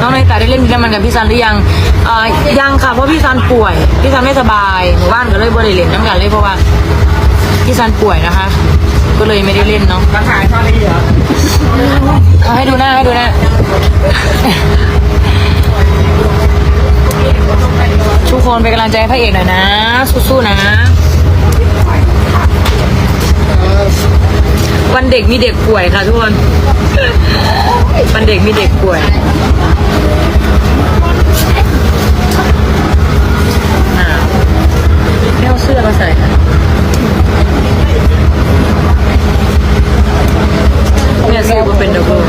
น้องในตาได้เล่นดินน้ำมันกับพี่ซันหรือยังอ่ายังค่ะเพราะพี่ซันป่วยพี่ซันไม่สบายหมู่บ้านก็เลยบริเล่นน้ำกันเลยเพราะว่าพี่ซันป่วยนะคะ ก็เลยไม่ได้เล่นเนาะมาขายตอนนี้เหรอเอาให้ดูหน้าให้ดูหน้าทุกคนเป็นกำลังใจให้พระเอกหน่อยนะสู้ๆนะ วันเด็กมีเด็กป่วยค่ะทุกคนวันเด็กมีเด็กป่วย อ่าไม่เอาเสื้อมาใส่ค่ะเนี่ยซื้อมาเป็นดับเบิล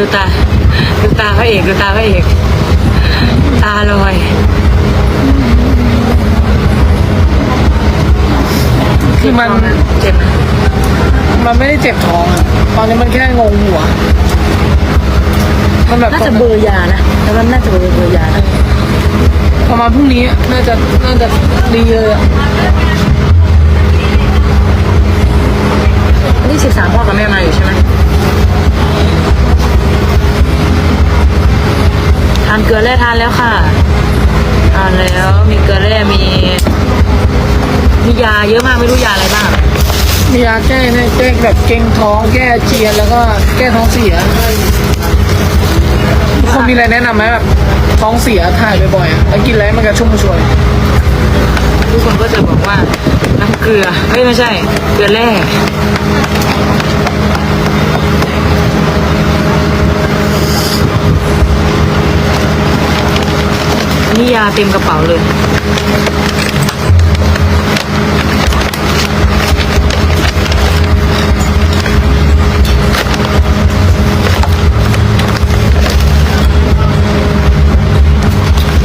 ดูดูตาดูตา ดูตาพระเอก ดูตาพระเอก ตาลอยคือมันเจ็บนะมันไม่ได้เจ็บท้องอะตอนนี้มันแค่งงหัว มันแบบน่าจะเบอร์ยานะแต่ว่าน่าจะเบอร์เบอร์ยานะประมาณพรุ่งนี้น่าจะน่าจะดีเลยอะวันที่สิบสามพ่อกับแม่มาอยู่ใช่ไหมานเกลือแร่ทานแล้วค่ะทานแล้วมีเกลือแร่มีมียาเยอะมากไม่รู้ยาอะไรบ้างมียาแก้เนี่ยแก้แบบเกร็งท้องแก้อาเจียนแล้วก็แก้ท้องเสียทุกคนมีอะไรแนะนำไหมแบบท้องเสียถ่ายบ่อยๆอะแล้วกินอะไรมันกระชุ่มกระชวยทุกคนก็จะบอกว่าน้ำเกลือเฮ้ยไม่ใช่ เกลือแร่ นี่ยาเต็มกระเป๋าเลย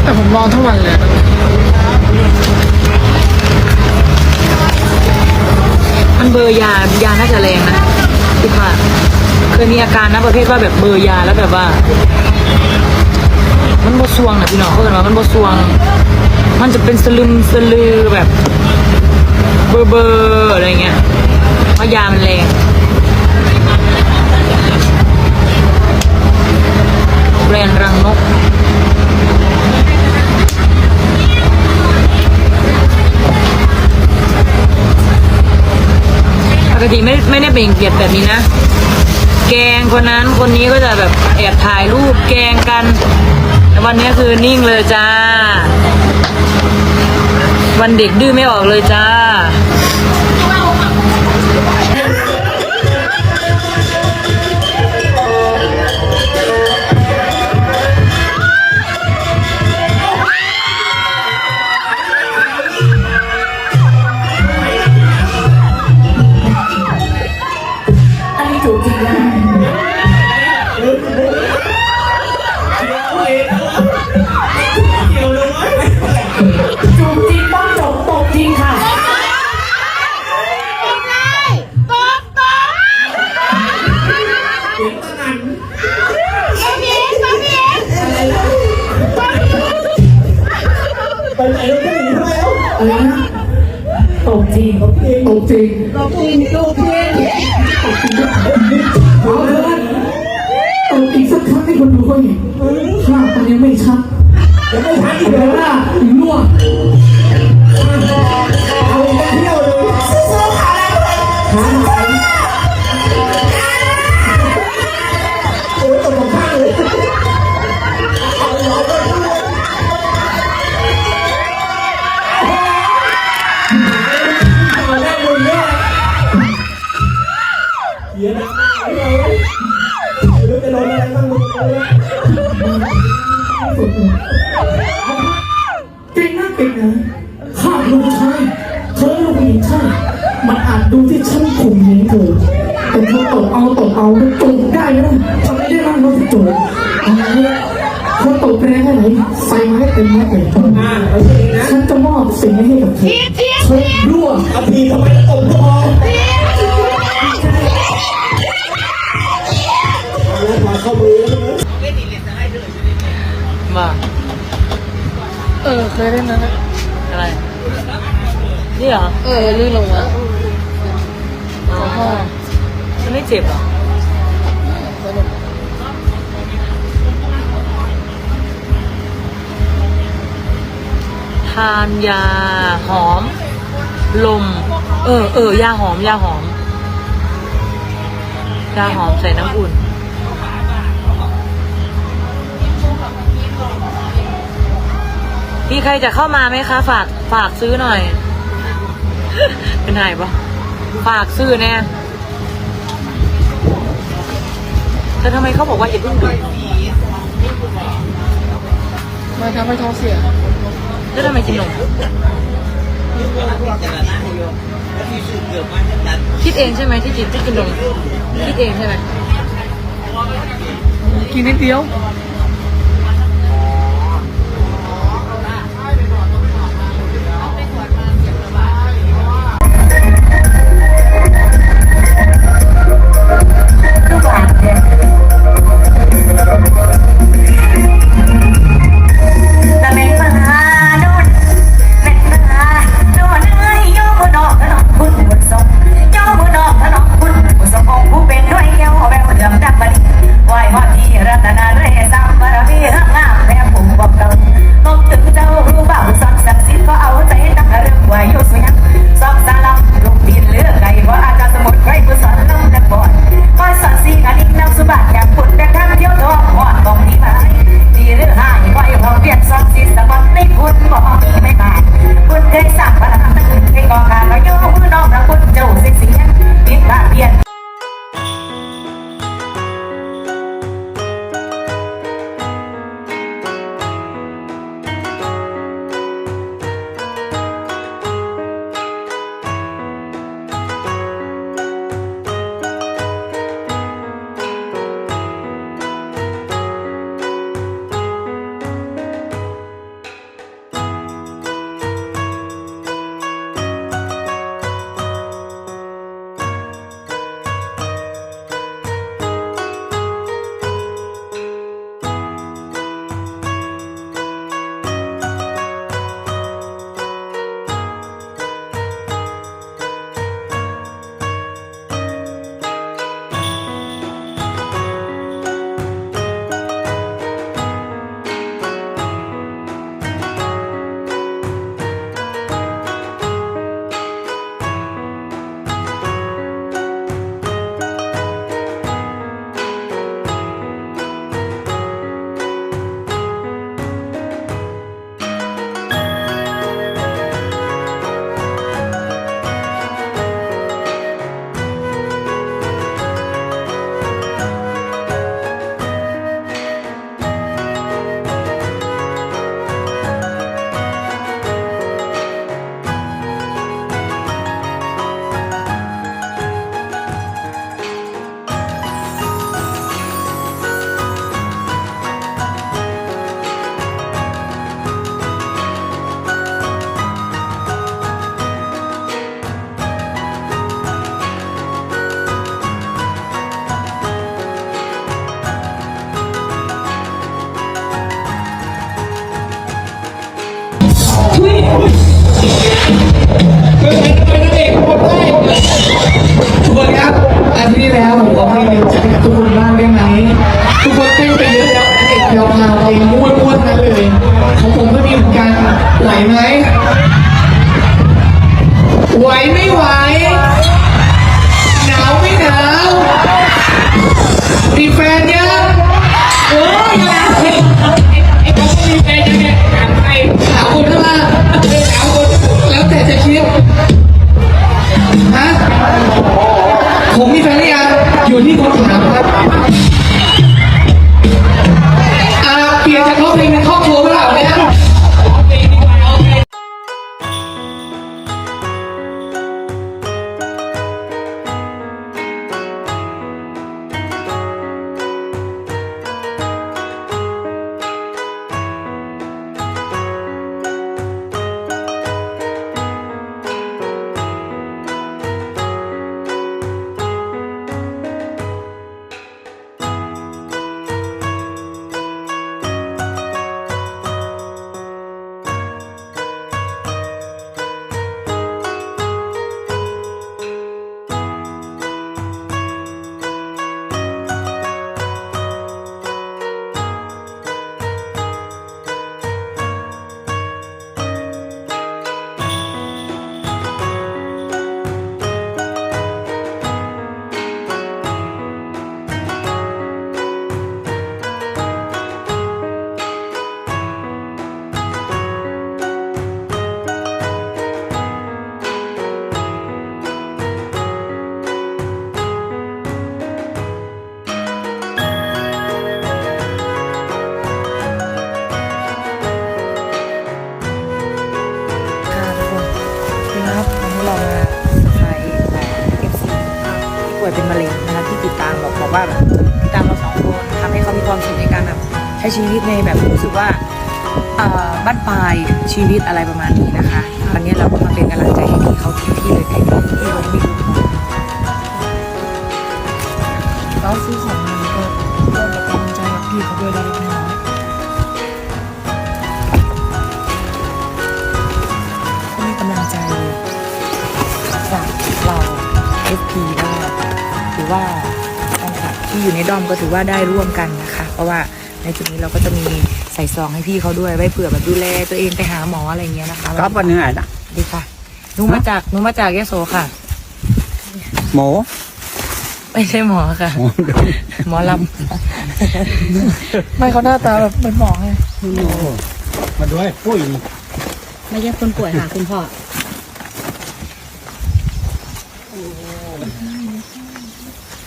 แต่ผมนอนทั้งวันเลยมันเบอร์ยายาน่าจะแรงนะคิดว่าเคยมีอาการนะประเภทว่าแบบเบอร์ยาแล้วแบบว่า สวงนะพี่น้องเขาเรียกว่ามันบสวง มันจะเป็นสลึมสลือแบบ เบอร์เบอร์อะไรเงี้ยเพราะยามันแรงแบรนด์รังนกปกติไม่ไม่ได้เป็นเกียดแบบนี้นะ แกงคนนั้นคนนี้ก็จะแบบแอบถ่ายรูปแกงกัน วันนี้คือนิ่งเลยจ้า วันเด็กดื้อไม่ออกเลยจ้า จูบจริงต้องจบตบจริงค่ะอะไรนะตบจริงตบจริงตบจริงตบจริงตบจริง นะเก่งนะข้าลูกชายเธอลูกหญิงชายมันอาจดูที่ฉันข่มเหงเธอแต่เธอตกเอาตกเอามันตกได้นะทำไม่ได้บ้างเราจะโจทย์เอาละเธอตกแรงแค่ไหนใส่มาให้เต็มแม็กเลยฉันจะมอบสิ่งนี้ให้กับเธอทุบรั่วอภีทำไมตะตบพอแล้วมาเข้ามือแล้วนะมาเออเคยเล่นนั้นนะ อะไร นี่เหรอเออลื่นลงมาอ๋อมันไม่เจ็บเหรอทานยาหอม ลม เออเออยาหอม ยาหอม ยาหอมใส่น้ำอุ่น มีใครจะเข้ามาไหมคะ ฝากฝากซื้อหน่อย เป็นไงปะฝากซื้อแน่แต่ทำไมเขาบอกว่าอย่าเพิ่งดื่มมาทำให้ท้องเสียแล้วทำไมกินนมคิดเองใช่ไหมที่กินที่กินนมคิดเองใช่ไหมกินนิดเดียว ทุกคนครับอาทิตย์ที่แล้วผมบอให้เรียนจัดให้กับทุกคนบ้างได้ไหมทุกคนเต้นไปเยอะแล้วเด็กเราพาเพลงม้วนนั้นเลยของผมก็มีเหมือนกันไหวไหมไหวไม่ไหวหนาวไม่หนาวมีแฟนยังเออยังไอ้ผมก็มีแฟนยังเนี่ยถามใครถามค นข้างล่างเอหนาวคนแล้วแต่จะคิดฮะผมมีแฟนหรือยังอยู่ที่คนถามครับอ่าเปลี่ยนจากร้องเพลงเป็นครอบครัว ใช้ชีวิตในแบบรู้สึกว่าบ้านปลายชีวิตอะไรประมาณนี้นะคะวันนี้เราก็มาเป็นกำลังใจให้พี่เขาที่ที่เลยที่ที่เราไม่รู้แล้วซื้อของมาก็ร่วมกับกำลังใจกับพี่เขาด้วยได้เล็กน้อยก็มีกำลังใจจากเรา FP ได้หรือว่าแฟนคลับที่อยู่ในด้อมก็ถือว่าได้ร่วมกันนะคะ เพราะว่า ในจุดนี้เราก็จะมีใส่ซองให้พี่เขาด้วยไว้เผื่อแบบดูแลตัวเองไปหาหมออะไรอย่างเงี้ยนะคะครับวันเหนื่อยนะดีค่ะหนูมาจากหนูมาจากยโสค่ะ หมูไม่ใช่หมอค่ะ หมอลไม่เขาหน้าตาแบบเหมือนหมอไงมาด้วยปุ้ยไม่ใช่คนป่วยค่ะคุณพ่อ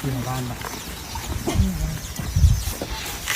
อยู่บ้านปะ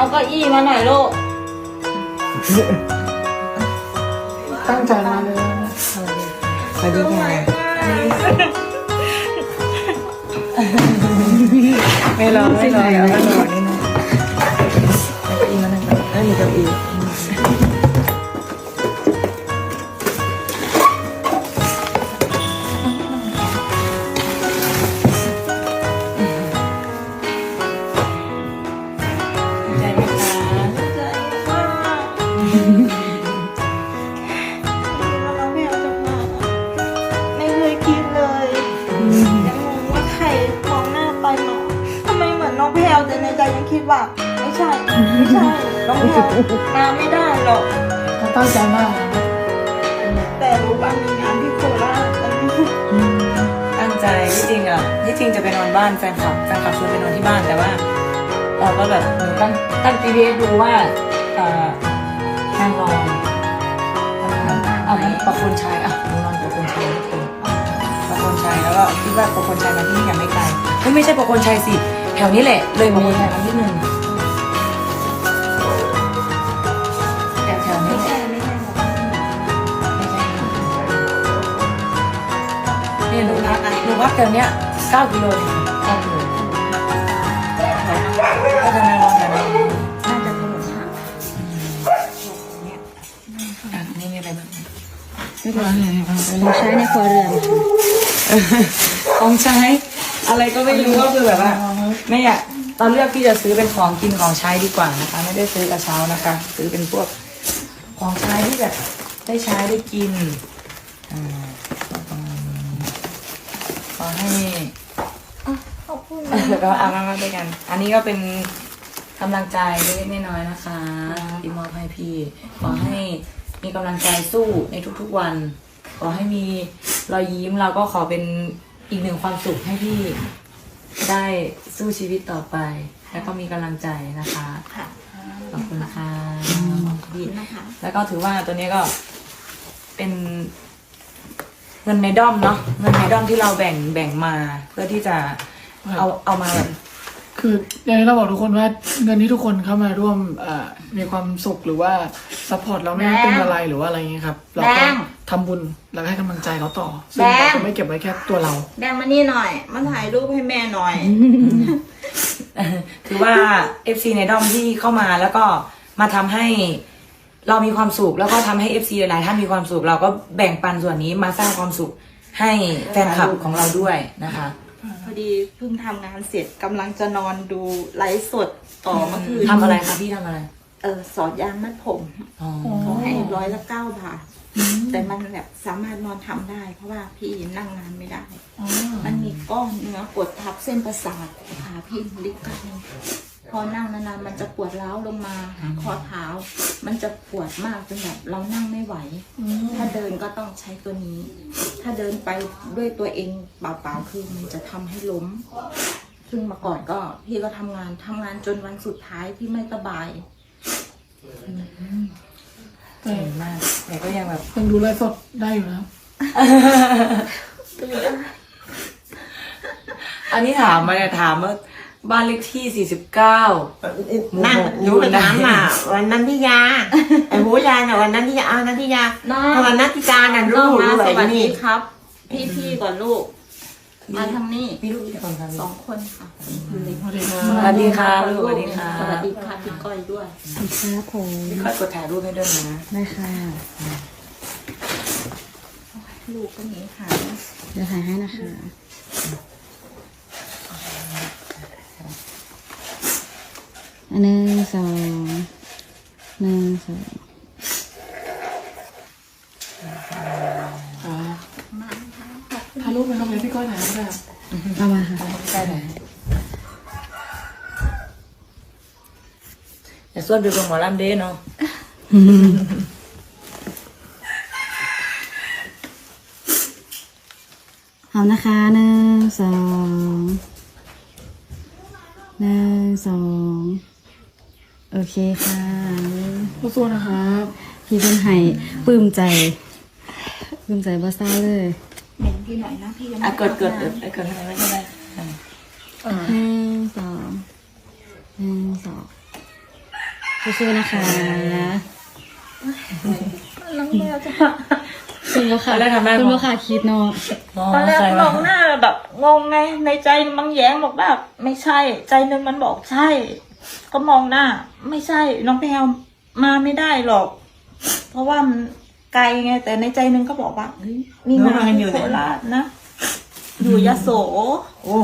เอาเก้าอี้มาหน่อยลูก ตั้งใจมาเลยสวัสดีค่ะไม่รอไม่รอแล้วก็รอนี่นะเอาเก้าอี้มานั่งก่อนเอ้ยมีเก้าอี้ ไมเหมือนน้องแพลวแต่ในใจยังคิดว่า ไม่ใช่ ไม่ใช่ น้องแพลวมาไม่ได้หรอกเขาตั้งใจมากนะแต่รู้ว่ามีงานที่โคราชแต่ไม่รู้ตั้งใจที่จริงอะที่จริงจะไปนอนบ้านแฟนคลับแฟนคลับชวนไปนอนที่บ้านแต่ว่าเราก็แบบหนูตั้งตั้ง GPS ดูว่าเอ่อนางรองเอามันประคนชัยอะหนูนอนประคนชัยทุกคนประคนชัยแล้วก็คิดว่าประคนชัยมาที่นี่ยังไม่ไกลเฮ้ยไม่ใช่ประคนชัยสิแถวนี้แหละ เลยประคนชัยมาที่หนึ่งแถวแถวนี้แหละไม่ใช่หรอกไม่ใช่เนี่ยหนูพักหนูพักแถวเนี้ยเก้ากิโลเองเก้ากิโลก็จะนางรองแถวนี้น่าจะถนนหักอะนี่มีอะไรบ้างไม่เป็นไรเราใช้ในครัวเรือนของใช้ อะไรก็ไม่รู้ก็คือแบบว่าไม่อยากเราเลือกที่จะซื้อเป็นของกินของใช้ดีกว่านะคะ ไม่ได้ซื้อกระเช้านะคะ ซื้อเป็นพวกของใช้ที่แบบได้ใช้ได้กินอ่าขอให้แล้วก็เอามามาด้วยกัน อันนี้ก็เป็นกำลังใจเล็กๆน้อยๆนะคะที่มอบให้พี่ ขอให้มีกำลังใจสู้ในทุกๆวัน ขอให้มีรอยยิ้มเราก็ขอเป็น อีกหนึ่งความสุขให้พี่ ได้สู้ชีวิตต่อไป แล้วก็มีกำลังใจนะคะ ค่ะขอบคุณค่ะพี่นะคะแล้วก็ถือว่าตัวนี้ก็เป็นเงินในด้อมเนาะเงินในด้อมที่เราแบ่งแบ่งมาเพื่อที่จะเอาเอามาแบบ คืออย่างที่เราบอกทุกคนว่าเงินที่ทุกคนเข้ามาร่วมเอ่อมีความสุขหรือว่าซัพพอร์ตเราไม่ว่าเป็นอะไรหรือว่าอะไรเงี้ยครับเราก็ ทำบุญแล้วก็ให้กำลังใจเขาต่อซึ่งเราจะไม่เก็บไว้แค่ตัวเรา แดงมานี่หน่อย มาถ่ายรูปให้แม่หน่อย คือว่า FC ในด้อมที่เข้ามาแล้วก็มาทำให้เรามีความสุข แล้วก็ทำให้ FC หลายๆท่านมีความสุข เราก็แบ่งปันส่วนนี้มาสร้างความสุขให้แฟนคลับของเราด้วยนะคะ พอดีเพิ่งทำงานเสร็จกำลังจะนอนดูไลฟ์สดต่อเมื่อคืนทำอะไรคะพี่ทำอะไร เออสอดยางมัดผมอ๋อ เขาให้ร้อยละเก้าบาท แต่มันแบบสามารถนอนทำได้ เพราะว่าพี่นั่งนานไม่ได้ มันมีก้อนเนื้อกดทับเส้นประสาทขาพี่ลิกกันพอนั่งนานๆมันจะปวดร้าวลงมาหาข้อเท้า มันจะปวดมากจนแบบเรานั่งไม่ไหว ถ้าเดินก็ต้องใช้ตัวนี้ ถ้าเดินไปด้วยตัวเองเปล่าๆคือมันจะทำให้ล้มซึ่งเมาก่อนก็พี่ก็ทำงานทำงานจนวันสุดท้ายที่ไม่สบายแต่ เก่งมาก แต่ก็ยังแบบยังดูไลฟ์สดได้อยู่นะครับอันนี้ถามมาเนี่ยถามว่าบ้านเลขที่49นั่งหนูไปถามอะ วันนันทิยาไอ้หูยายน่ะวันนันทิยาเอานันทิยาน้องถ้าวันนันทิการน่ะน้รู้องมารู้สไอ้วัสดีนี่ ครับ พี่ๆก่อนลูก มาทางนี้มีลูกกี่คนคะสองคนค่ะสวัสดีครัสบวัสดีค่ะลูกสวัสดีค่ะสวัสดีค่ะพี่ก้อยด้วยครับผมพี่ค่อยกดถ่ายรูปให้ด้วยนะได้ค่ะลูกก็หนีหายเดี๋ยวถ่ายให้นะคะอันหนึ่งสองหนึ่งสอง ครับ ถ่ายรูปไหมครับเดี๋ยวพี่ก้อยถ่ายให้ได้ครับเอามาค่ะใช่ไหมอย่าส่วนไปเป็นหมอลำเด้เนาะเอานะคะหนึ่งสองหนึ่งสองโอเคค่ะสู้ๆนะครับ พี่เป็นไห้ปลื้มใจปลื้มใจบ้าซ่าเลยเห็นพี่หน่อยนะพี่ยังอะไม่เกิดเกิดทำเกิงาดนเกิดทำไมไม่ได้อะอ่าหนึ่งสองหนึ่งสองสู้ๆนะคะน้องแมวจะคุณลูกค้าตอนแรกทำได้คุณปะลูกค้าคิดเนาะตอนแรกใครมวะองหน้าแบบงงไงในใจมันแย้งบอกว่าไม่ใช่ ใจหนึ่งมันบอกใช่ ก็มองหน้า ไม่ใช่ น้องแพลวมาไม่ได้หรอก เพราะว่ามัน ไกลไง แต่ในใจหนึ่งก็บอกว่าเฮ้ยนี่น้องมามากันออยู่ยู่ไหนโคราชนะ อยู่ยโส โอ้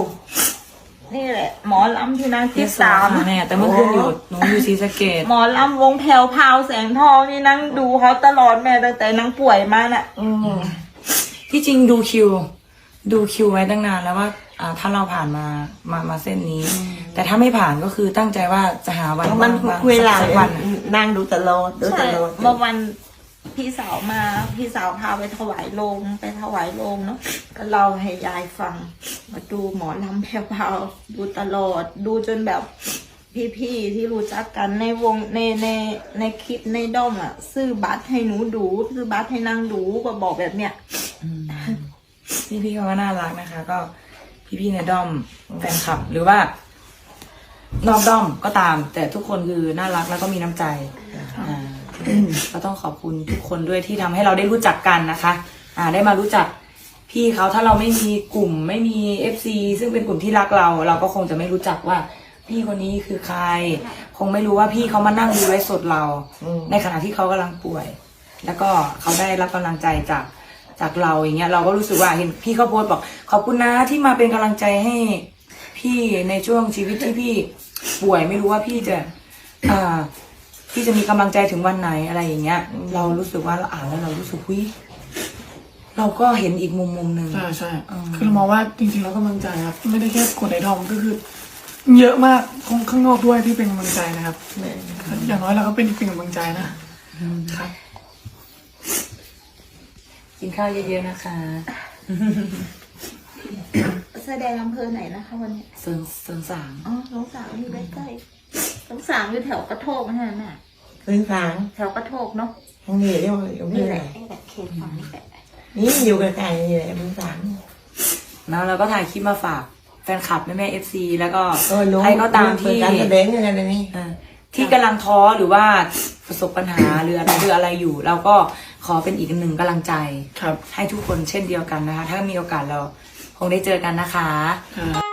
นี่แหละ หมอลำที่นางที่สามแม่แต่เมื่อคืนอยู่หนูอยู่ศรีสะเกดหมอลำวงแผ่วพราวแสงทองนี่นั่งดูเขาตลอดแม่ตั้งแต่นางป่วยมาน่ะอืมที่จริงดูคิว ดูคิวไว้ตั้งนานแล้วว่าอ่าถ้าเราผ่านมามามาเส้นนี้ แต่ถ้าไม่ผ่านก็คือตั้งใจว่าจะหาวันมันว่างๆคุยหลาสักวันอะนั่งดูตลอดดูใช่ตลอด เมื่อวัน พี่สาวมาพี่สาวพาไปถวายโรงไปถวายโรงเนาะก็เล่าให้ยายฟัง มาดูหมอลำแผ่วพราวดูตลอดดูจนแบบพี่ๆที่รู้จักกันในวงในในในคลิปในด้อมอะ ซื้อบัตรให้หนูดูซื้อบัตรให้นางดูก็บอกแบบเนี้ยพี่พี่ๆเขาก็น่ารักนะคะ ก็พี่พี่ๆในด้อมแฟนคลับ หรือว่านอกด้อมก็ตาม แต่ทุกคนคือน่ารักแล้วก็มีน้ำใจอ่า ก็ต้องขอบคุณทุกคนด้วยที่ทำให้เราได้รู้จักกันนะคะ อ่า ได้มารู้จักพี่เขาถ้าเราไม่มีกลุ่มไม่มีเอฟซีซึ่งเป็นกลุ่มที่รักเรา เราก็คงจะไม่รู้จักว่าพี่คนนี้คือใคร คงไม่รู้ว่าพี่เขามานั่งดูไลฟ์สดเรา ในขณะที่เขากำลังป่วย แล้วก็เขาได้รับกำลังใจจากจากเราอย่างเงี้ยเราก็รู้สึกว่าเห็นพี่เขาโพสต์บอก ขอบคุณนะที่มาเป็นกำลังใจให้ พี่ในช่วงชีวิตที่พี่ป่วยไม่รู้ว่าพี่จะอ่า พี่จะมีกำลังใจถึงวันไหนอะไรอย่างเงี้ย เรารู้สึกว่าเราอ่านแล้วเรารู้สึกวิเราก็เห็นอีกมุมมุมหนึ่งใช่ใช่อืมคือเรามองว่าจริงๆแล้วกำลังใจครับ ไม่ได้แค่คนในดอมก็คือ เยอะมากของข้างนอกด้วยที่เป็นกำลังใจนะครับอย่างน้อยเราก็เป็นอีกเป็นกำลังใจนะครับกินข้าวเยอะๆนะคะ แสดงอำเภอไหนนะคะวันนี้เซินเซินสามอ๋อสงสารอยู่ใกล้ๆสงสารอยู่แถวกระโทกใช่ไห มแม่เป็นสางแถวกระโทกเนาะทางนี้เรียกว่าอยู่นี่นี่แหแหละละนี่แหละเขตฝั่งนี่แหละนี่อยู่ไกลๆนี่แหละเป็นสาง แล้วเราก็ถ่ายคลิปมาฝากแฟนคลับแม่แม่เอฟซีแล้วก็เออรู้ใครก็ตามที่ เป็นการแสดงอย่างนั้นนี่เออที่กำลังท้อหรือว่าประสบปัญหาหรืออะไรหรืออะไรอยู่ เราก็ขอเป็นอีกหนึ่งกำลังใจ ครับ ให้ทุกคนเช่นเดียวกันนะคะ ถ้ามีโอกาสเราคงได้เจอกันนะคะ ครับ